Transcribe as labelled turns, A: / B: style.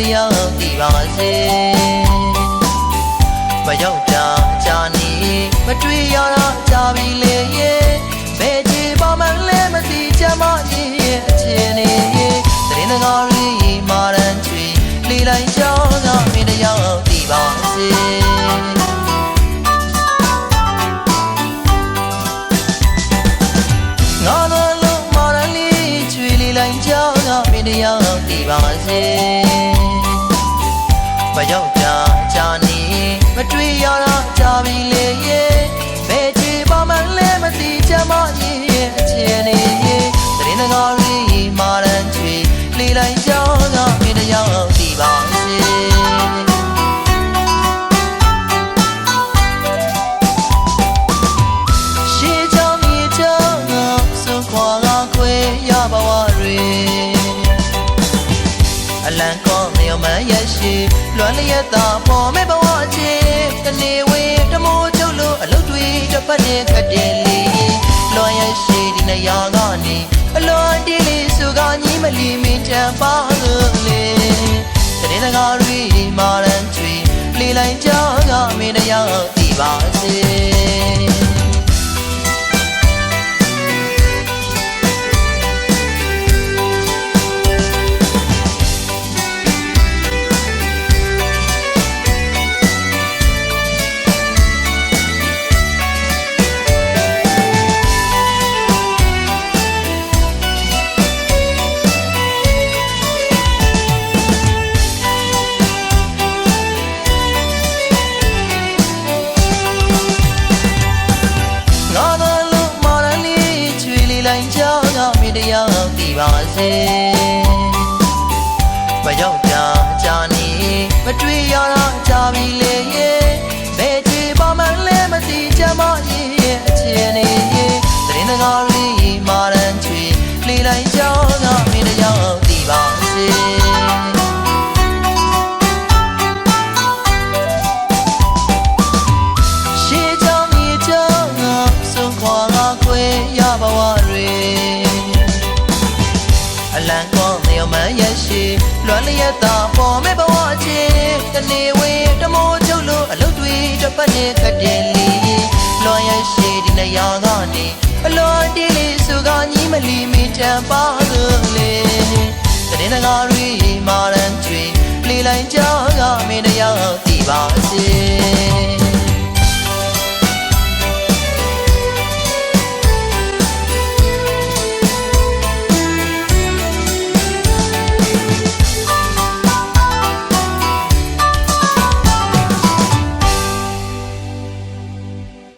A: စေမရောက်တာကြာနေမတွေ့ရတော့ကြာပြီလေရဲ့ဘယ်ချေပါမှလဲမသိချင်မကြီးရဲ့အခြေအနေတရင်တကားလေးမာရန်ချွေလေလိုက်ကြောင်းကမင်းတရားသိပါစေ မရောက်တာကြာနေမတွေ့ရတော့ကြာပြီလေရဲ့ဘယ်ချေပါမှလဲမသိချင်မ အလံကောမြေမရရှိလွမ်းလျက်သာပေါ်မဲ့ဘဝချင်းတနေဝေတမိုးချုပ်လို့အလုတ်တွေတစ်ဖက်နဲ့ခတ်တယ်လေလွန်ရရှိဒီနေရာကနေအလွန်တီးလေးစုကညီမလီမင်းတန်ပါလေတရင်တကားရီမာရန်ချွေလေးလိုက်ကြောင်းကမင်းတရားသိပါစေ ရားသိပါစေမရောက်တာကြာနေမတွေ့ရတော့ကြာပြီလေ ရရှိလွမ်းလျက်သာပေါ်မဲ့ဘဝချင်းတနေဝေတမိုးချုပ်လို့အလုတ်တွေတစ်ဖက်နဲ့ခတ်တယ်လေလွန်ရရှိဒီနေရာကနေအလွန်တီးလေးစုကညီမလီမီတန်ပါလေတရင်တကားရီမာရန်